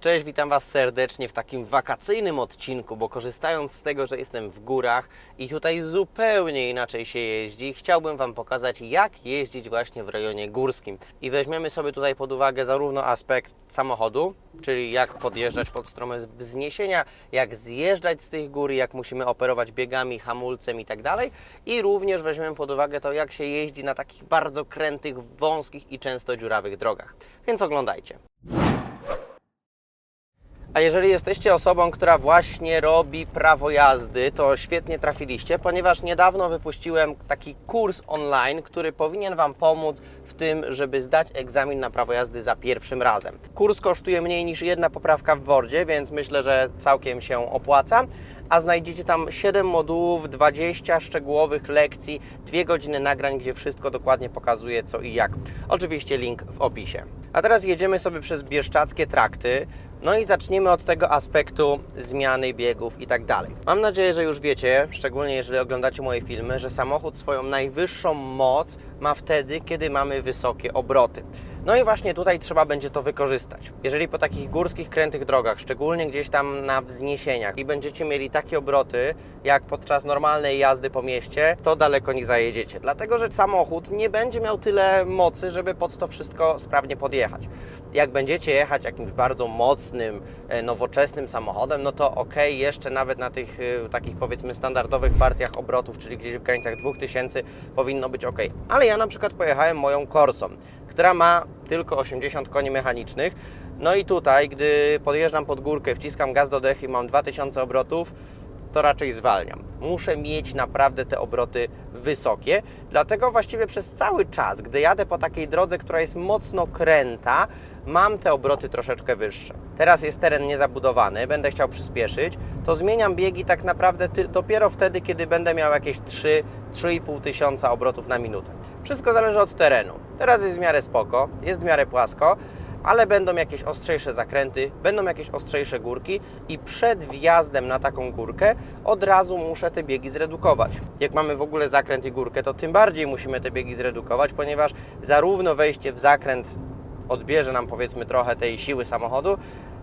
Cześć, witam Was serdecznie w takim wakacyjnym odcinku, bo korzystając z tego, że jestem w górach i tutaj zupełnie inaczej się jeździ, chciałbym Wam pokazać, jak jeździć właśnie w rejonie górskim. I weźmiemy sobie tutaj pod uwagę zarówno aspekt samochodu, czyli jak podjeżdżać pod stronę wzniesienia, jak zjeżdżać z tych gór, jak musimy operować biegami, hamulcem i tak dalej. I również weźmiemy pod uwagę to, jak się jeździ na takich bardzo krętych, wąskich i często dziurawych drogach. Więc oglądajcie. A jeżeli jesteście osobą, która właśnie robi prawo jazdy, to świetnie trafiliście, ponieważ niedawno wypuściłem taki kurs online, który powinien Wam pomóc w tym, żeby zdać egzamin na prawo jazdy za pierwszym razem. Kurs kosztuje mniej niż jedna poprawka w Wordzie, więc myślę, że całkiem się opłaca. A znajdziecie tam 7 modułów, 20 szczegółowych lekcji, 2 godziny nagrań, gdzie wszystko dokładnie pokazuje co i jak. Oczywiście link w opisie. A teraz jedziemy sobie przez bieszczackie trakty. No i zaczniemy od tego aspektu zmiany biegów i tak dalej. Mam nadzieję, że już wiecie, szczególnie jeżeli oglądacie moje filmy, że samochód swoją najwyższą moc ma wtedy, kiedy mamy wysokie obroty. No i właśnie tutaj trzeba będzie to wykorzystać. Jeżeli po takich górskich, krętych drogach, szczególnie gdzieś tam na wzniesieniach i będziecie mieli takie obroty, jak podczas normalnej jazdy po mieście, to daleko nie zajedziecie. Dlatego, że samochód nie będzie miał tyle mocy, żeby pod to wszystko sprawnie podjechać. Jak będziecie jechać jakimś bardzo mocnym, e, nowoczesnym samochodem, no to ok, jeszcze nawet na tych e, takich powiedzmy standardowych partiach obrotów, czyli gdzieś w granicach 2000 powinno być ok. Ale ja na przykład pojechałem moją Corsą, która ma tylko 80 koni mechanicznych. No i tutaj, gdy podjeżdżam pod górkę, wciskam gaz do dechy i mam 2000 obrotów, to raczej zwalniam. Muszę mieć naprawdę te obroty wysokie, dlatego właściwie przez cały czas, gdy jadę po takiej drodze, która jest mocno kręta, mam te obroty troszeczkę wyższe. Teraz jest teren niezabudowany, będę chciał przyspieszyć, to zmieniam biegi tak naprawdę dopiero wtedy, kiedy będę miał jakieś 3-3,5 tysiąca obrotów na minutę. Wszystko zależy od terenu. Teraz jest w miarę spoko, jest w miarę płasko, ale będą jakieś ostrzejsze zakręty, będą jakieś ostrzejsze górki i przed wjazdem na taką górkę od razu muszę te biegi zredukować. Jak mamy w ogóle zakręt i górkę, to tym bardziej musimy te biegi zredukować, ponieważ zarówno wejście w zakręt odbierze nam powiedzmy trochę tej siły samochodu,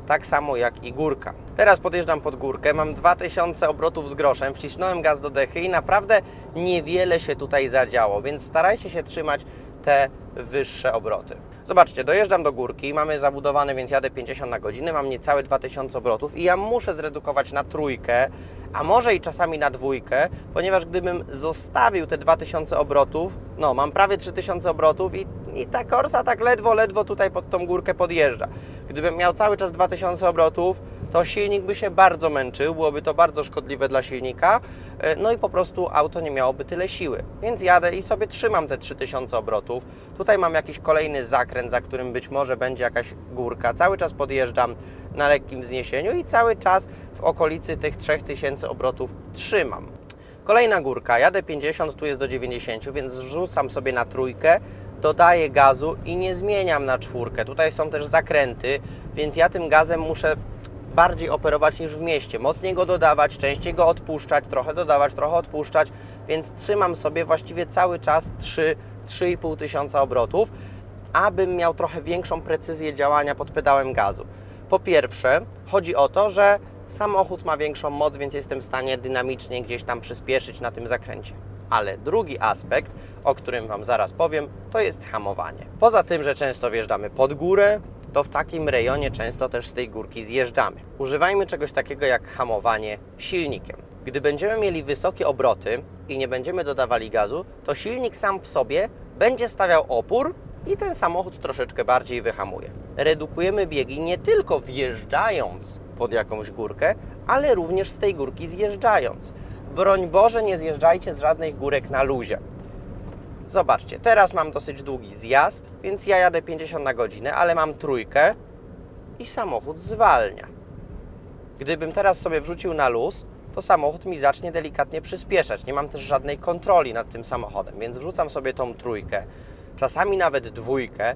tak samo jak i górka. Teraz podjeżdżam pod górkę, mam 2000 obrotów z groszem, wcisnąłem gaz do dechy i naprawdę niewiele się tutaj zadziało, więc starajcie się trzymać te wyższe obroty. Zobaczcie, dojeżdżam do górki, mamy zabudowane, więc jadę 50 na godzinę, mam niecałe 2000 obrotów i ja muszę zredukować na trójkę, a może i czasami na dwójkę, ponieważ gdybym zostawił te 2000 obrotów, no mam prawie 3000 obrotów i, i ta korsa tak ledwo, ledwo tutaj pod tą górkę podjeżdża. Gdybym miał cały czas 2000 obrotów, to silnik by się bardzo męczył, byłoby to bardzo szkodliwe dla silnika, e, no i po prostu auto nie miałoby tyle siły. Więc jadę i sobie trzymam te 3000 obrotów. Tutaj mam jakiś kolejny zakręt, za którym być może będzie jakaś górka. Cały czas podjeżdżam na lekkim wzniesieniu i cały czas w okolicy tych 3000 obrotów trzymam. Kolejna górka, jadę 50, tu jest do 90, więc zrzucam sobie na trójkę, dodaję gazu i nie zmieniam na czwórkę. Tutaj są też zakręty, więc ja tym gazem muszę bardziej operować niż w mieście. Mocniej go dodawać, częściej go odpuszczać, trochę dodawać, trochę odpuszczać, więc trzymam sobie właściwie cały czas 3-3,5 tysiąca obrotów, abym miał trochę większą precyzję działania pod pedałem gazu. Po pierwsze, chodzi o to, że samochód ma większą moc, więc jestem w stanie dynamicznie gdzieś tam przyspieszyć na tym zakręcie. Ale drugi aspekt, o którym Wam zaraz powiem, to jest hamowanie. Poza tym, że często wjeżdżamy pod górę, to w takim rejonie często też z tej górki zjeżdżamy. Używajmy czegoś takiego jak hamowanie silnikiem. Gdy będziemy mieli wysokie obroty i nie będziemy dodawali gazu, to silnik sam w sobie będzie stawiał opór i ten samochód troszeczkę bardziej wyhamuje. Redukujemy biegi nie tylko wjeżdżając pod jakąś górkę, ale również z tej górki zjeżdżając. Broń Boże, nie zjeżdżajcie z żadnych górek na luzie. Zobaczcie, teraz mam dosyć długi zjazd, więc ja jadę 50 na godzinę, ale mam trójkę i samochód zwalnia. Gdybym teraz sobie wrzucił na luz, to samochód mi zacznie delikatnie przyspieszać. Nie mam też żadnej kontroli nad tym samochodem, więc wrzucam sobie tą trójkę, czasami nawet dwójkę.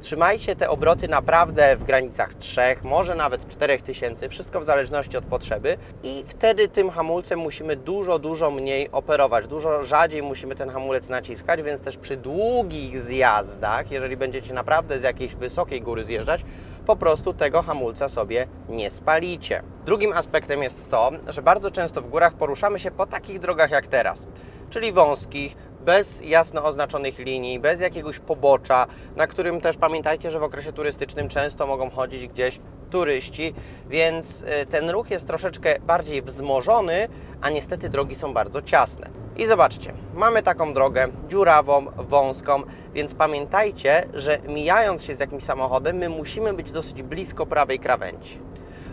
Trzymajcie te obroty naprawdę w granicach 3, może nawet 4000, wszystko w zależności od potrzeby i wtedy tym hamulcem musimy dużo, dużo mniej operować, dużo rzadziej musimy ten hamulec naciskać, więc też przy długich zjazdach, jeżeli będziecie naprawdę z jakiejś wysokiej góry zjeżdżać, po prostu tego hamulca sobie nie spalicie. Drugim aspektem jest to, że bardzo często w górach poruszamy się po takich drogach jak teraz, czyli wąskich, bez jasno oznaczonych linii, bez jakiegoś pobocza, na którym też pamiętajcie, że w okresie turystycznym często mogą chodzić gdzieś turyści, więc y, ten ruch jest troszeczkę bardziej wzmożony, a niestety drogi są bardzo ciasne. I zobaczcie, mamy taką drogę dziurawą, wąską, więc pamiętajcie, że mijając się z jakimś samochodem, my musimy być dosyć blisko prawej krawędzi.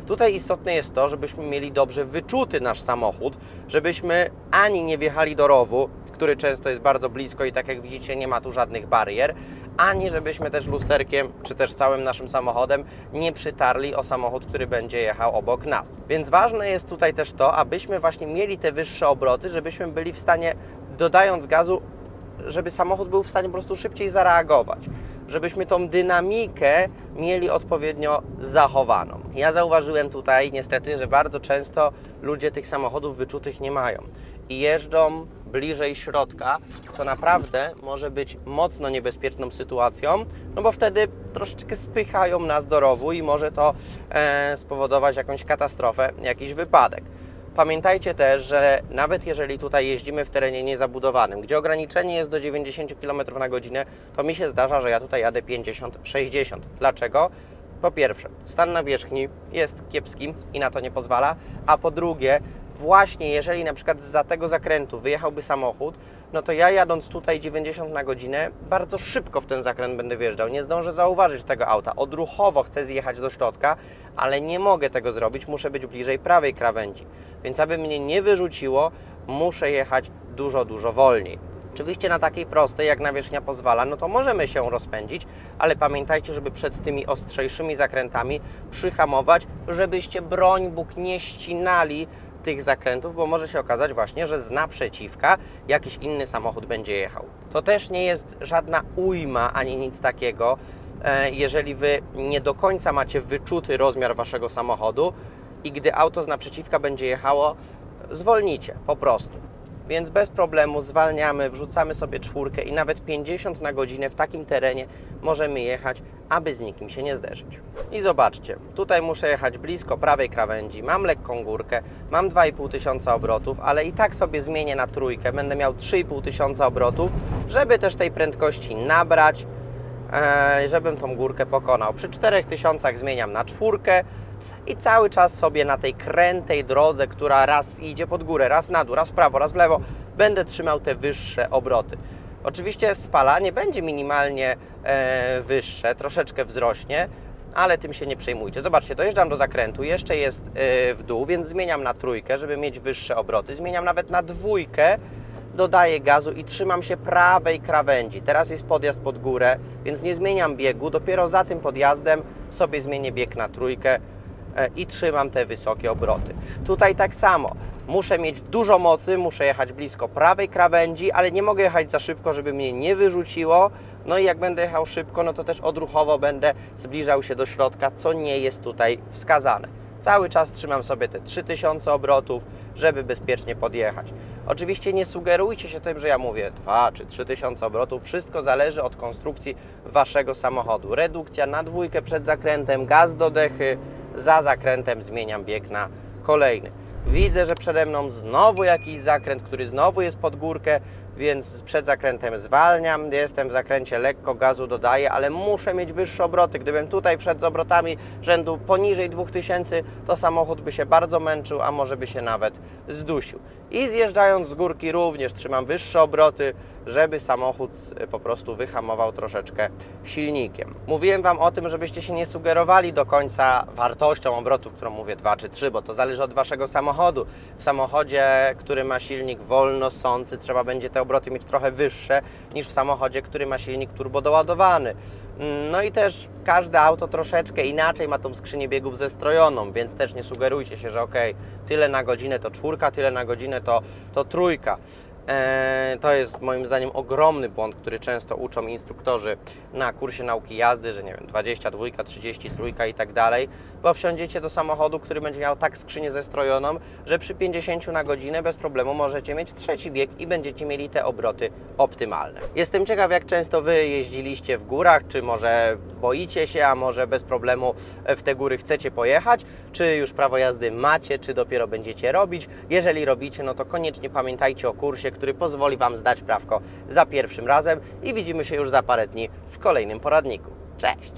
Tutaj istotne jest to, żebyśmy mieli dobrze wyczuty nasz samochód, żebyśmy ani nie wjechali do rowu, który często jest bardzo blisko i tak jak widzicie nie ma tu żadnych barier, ani żebyśmy też lusterkiem, czy też całym naszym samochodem nie przytarli o samochód, który będzie jechał obok nas. Więc ważne jest tutaj też to, abyśmy właśnie mieli te wyższe obroty, żebyśmy byli w stanie, dodając gazu, żeby samochód był w stanie po prostu szybciej zareagować żebyśmy tą dynamikę mieli odpowiednio zachowaną. Ja zauważyłem tutaj niestety, że bardzo często ludzie tych samochodów wyczutych nie mają i jeżdżą bliżej środka, co naprawdę może być mocno niebezpieczną sytuacją, no bo wtedy troszeczkę spychają nas do rowu i może to e, spowodować jakąś katastrofę, jakiś wypadek. Pamiętajcie też, że nawet jeżeli tutaj jeździmy w terenie niezabudowanym, gdzie ograniczenie jest do 90 km na godzinę, to mi się zdarza, że ja tutaj jadę 50-60. Dlaczego? Po pierwsze, stan nawierzchni jest kiepski i na to nie pozwala, a po drugie, właśnie jeżeli na przykład za tego zakrętu wyjechałby samochód, no to ja jadąc tutaj 90 na godzinę, bardzo szybko w ten zakręt będę wjeżdżał. Nie zdążę zauważyć tego auta. Odruchowo chcę zjechać do środka, ale nie mogę tego zrobić, muszę być bliżej prawej krawędzi. Więc aby mnie nie wyrzuciło, muszę jechać dużo, dużo wolniej. Oczywiście na takiej prostej, jak nawierzchnia pozwala, no to możemy się rozpędzić, ale pamiętajcie, żeby przed tymi ostrzejszymi zakrętami przyhamować, żebyście broń Bóg nie ścinali tych zakrętów, bo może się okazać właśnie, że z naprzeciwka jakiś inny samochód będzie jechał. To też nie jest żadna ujma ani nic takiego, e, jeżeli Wy nie do końca macie wyczuty rozmiar Waszego samochodu i gdy auto z naprzeciwka będzie jechało, zwolnicie po prostu. Więc bez problemu zwalniamy, wrzucamy sobie czwórkę i nawet 50 na godzinę w takim terenie możemy jechać, aby z nikim się nie zderzyć. I zobaczcie, tutaj muszę jechać blisko prawej krawędzi, mam lekką górkę, mam 2,5 tysiąca obrotów, ale i tak sobie zmienię na trójkę, będę miał 3,5 tysiąca obrotów, żeby też tej prędkości nabrać, e, żebym tą górkę pokonał. Przy 4000 zmieniam na czwórkę, i cały czas sobie na tej krętej drodze, która raz idzie pod górę, raz na dół, raz w prawo, raz w lewo, będę trzymał te wyższe obroty. Oczywiście spalanie będzie minimalnie e, wyższe, troszeczkę wzrośnie, ale tym się nie przejmujcie. Zobaczcie, dojeżdżam do zakrętu, jeszcze jest e, w dół, więc zmieniam na trójkę, żeby mieć wyższe obroty. Zmieniam nawet na dwójkę, dodaję gazu i trzymam się prawej krawędzi. Teraz jest podjazd pod górę, więc nie zmieniam biegu. Dopiero za tym podjazdem sobie zmienię bieg na trójkę e, i trzymam te wysokie obroty. Tutaj tak samo. Muszę mieć dużo mocy, muszę jechać blisko prawej krawędzi, ale nie mogę jechać za szybko, żeby mnie nie wyrzuciło. No i jak będę jechał szybko, no to też odruchowo będę zbliżał się do środka, co nie jest tutaj wskazane. Cały czas trzymam sobie te 3000 obrotów, żeby bezpiecznie podjechać. Oczywiście nie sugerujcie się tym, że ja mówię 2 czy 3000 obrotów. Wszystko zależy od konstrukcji Waszego samochodu. Redukcja na dwójkę przed zakrętem, gaz do dechy, za zakrętem zmieniam bieg na kolejny. Widzę, że przede mną znowu jakiś zakręt, który znowu jest pod górkę, więc przed zakrętem zwalniam. Jestem w zakręcie lekko, gazu dodaję, ale muszę mieć wyższe obroty. Gdybym tutaj wszedł z obrotami rzędu poniżej 2000, to samochód by się bardzo męczył, a może by się nawet zdusił. I zjeżdżając z górki również trzymam wyższe obroty, żeby samochód y, po prostu wyhamował troszeczkę silnikiem. Mówiłem Wam o tym, żebyście się nie sugerowali do końca wartością obrotów, którą mówię 2 czy 3, bo to zależy od Waszego samochodu. W samochodzie, który ma silnik wolno sący, trzeba będzie te obroty mieć trochę wyższe niż w samochodzie, który ma silnik turbodoładowany. No i też każde auto troszeczkę inaczej ma tą skrzynię biegów zestrojoną, więc też nie sugerujcie się, że ok, tyle na godzinę to czwórka, tyle na godzinę to, to trójka. Eee, to jest moim zdaniem ogromny błąd, który często uczą instruktorzy na kursie nauki jazdy, że nie wiem, 22, 33 i tak dalej, wsiądziecie do samochodu, który będzie miał tak skrzynię zestrojoną, że przy 50 na godzinę bez problemu możecie mieć trzeci bieg i będziecie mieli te obroty optymalne. Jestem ciekaw, jak często Wy jeździliście w górach, czy może boicie się, a może bez problemu w te góry chcecie pojechać, czy już prawo jazdy macie, czy dopiero będziecie robić. Jeżeli robicie, no to koniecznie pamiętajcie o kursie, który pozwoli Wam zdać prawko za pierwszym razem i widzimy się już za parę dni w kolejnym poradniku. Cześć!